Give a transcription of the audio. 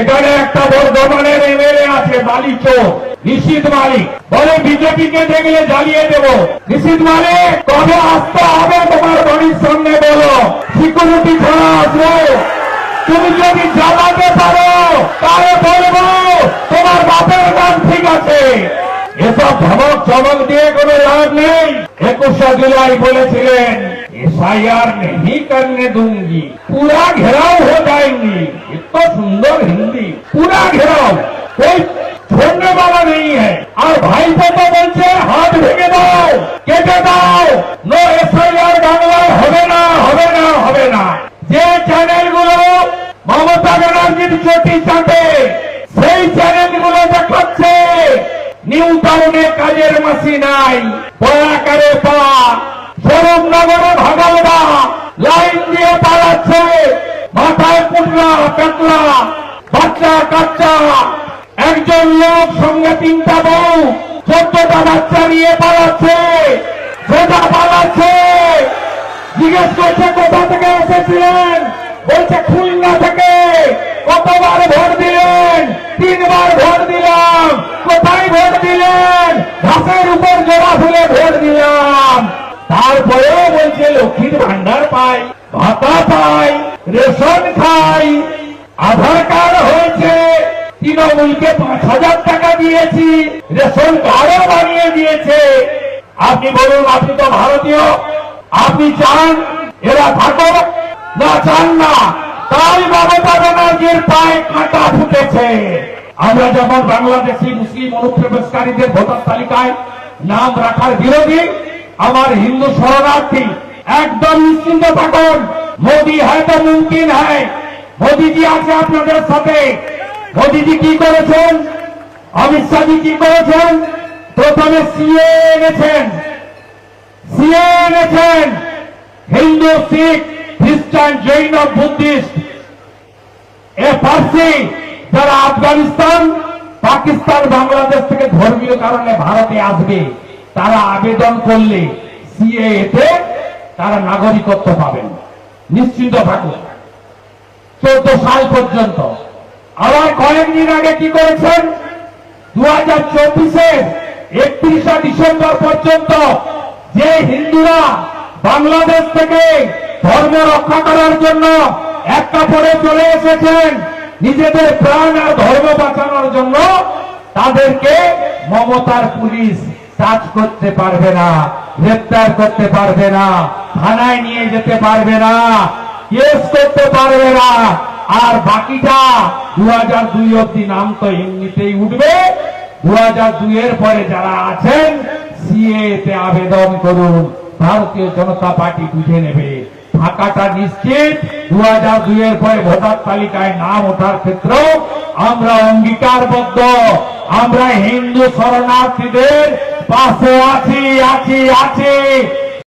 এখানে একটা বর্ধমানের এমএলএ আছে, মালিক চোর নিশ্চিত মালিক। বলে বিজেপিকে দেখলে জ্বালিয়ে দেব। নিশ্চিত মালিক, কবে আসতে হবে তোমার বাড়ির সামনে বলো। সিকিউরিটি ছাড়া আসব তুমি যদি জ্বালাতে পারো, তাহলে বলব, তোমার বাপের নাম ঠিক আছে। এসব ভবক চমক দিয়ে কোন লাভ নেই। একুশে জুলাই বলেছিলেন, এসআইআর নেই করনে দুঙ্গি। পুরা ঘেরাও হয়ে যায়নি। এত সুন্দর হিন্দি। পুরা ঘেরাও। ওই কাজের নাই। পয়াকারে পা। সরম নগরে ভাগালদা। লাইন দিয়ে পালাচ্ছে। মাথায় পুটলা পেটলা বাচ্চা, কাচ্চা। একজন লোক সঙ্গে তিনটা বউ, চোদ্দটা বাচ্চা নিয়ে পালাচ্ছে। সোজা পালাচ্ছে। জিজ্ঞেস করছে, কোথা থেকে এসেছিলেন? বলছে, খুলনা থেকে। কতবার ভোট দিলেন তিনবার ভোট দিলাম কোথায় ভোট দিলেন ঘাসের উপর জোড়া ফুলে ভোট দিলাম। তারপরেও বলছে, লক্ষ্মীর ভান্ডার পাই, ভাতা পাই, রেশন খাই। আধার কার্ড হয়েছে, তৃণমূলকে পাঁচ হাজার টাকা দিয়েছি, রেশন কার্ডও বানিয়ে দিয়েছে। আপনি বলুন, আপনি তো ভারতীয়, আপনি চান, এরা থাকুক, না চান না, তাই মমতা ব্যানার্জির পায়ে কাঁটা ফুটেছে। আমরা যেমন বাংলাদেশি মুসলিম অনুপ্রবেশকারীদের ভোটার তালিকায় নাম রাখার বিরোধী, আমার হিন্দু শরণার্থী একদম নিশ্চিন্ত থাকুন, মোদী হয়তো মুমকিন হয়। মোদীজি আছে আপনাদের সাথে। মোদীজি কি করেছেন? অমিত শাহজি কি করেছেন? প্রথমে সিএ এনেছেন। সিএ এনেছেন। হিন্দু, শিখ, খ্রিস্টান, জৈন, বুদ্ধিস্ট, এ পার্সি যারা আফগানিস্তান, পাকিস্তান, বাংলাদেশ থেকে ধর্মীয় কারণে ভারতে আসবে, তারা আবেদন করলে সিএতে তারা নাগরিকত্ব পাবেন। নিশ্চিন্ত থাকুন। চোদ্দ সাল পর্যন্ত। আবার কয়েকদিন আগে কি করেছেন? দু হাজার চব্বিশের একত্রিশে ডিসেম্বর পর্যন্ত যে হিন্দুরা বাংলাদেশ থেকে ধর্ম রক্ষা করার জন্য এক কাপড়ে চলে এসেছেন নিজেদের প্রাণ আর ধর্ম বাঁচানোর জন্য তাদেরকে মমতার পুলিশ টাচ করতে পারবে না, গ্রেপ্তার করতে পারবে না, থানায় নিয়ে যেতে পারবে না, কেস করতে পারবে না। আর বাকিটা দু হাজার দুই অব্দি নাম তো এমনিতেই উঠবে। দু হাজার দুই এর পরে যারা আছেন, সিএ তে আবেদন করুন। ভারতীয় জনতা পার্টি বুঝে নেবে। থাকাটা নিশ্চিত। দু হাজার দুই এর পরে ভোটার তালিকায় নাম ওঠার ক্ষেত্রেও আমরা অঙ্গীকারবদ্ধ। আমরা হিন্দু শরণার্থীদের পাশে আছি আছি আছি।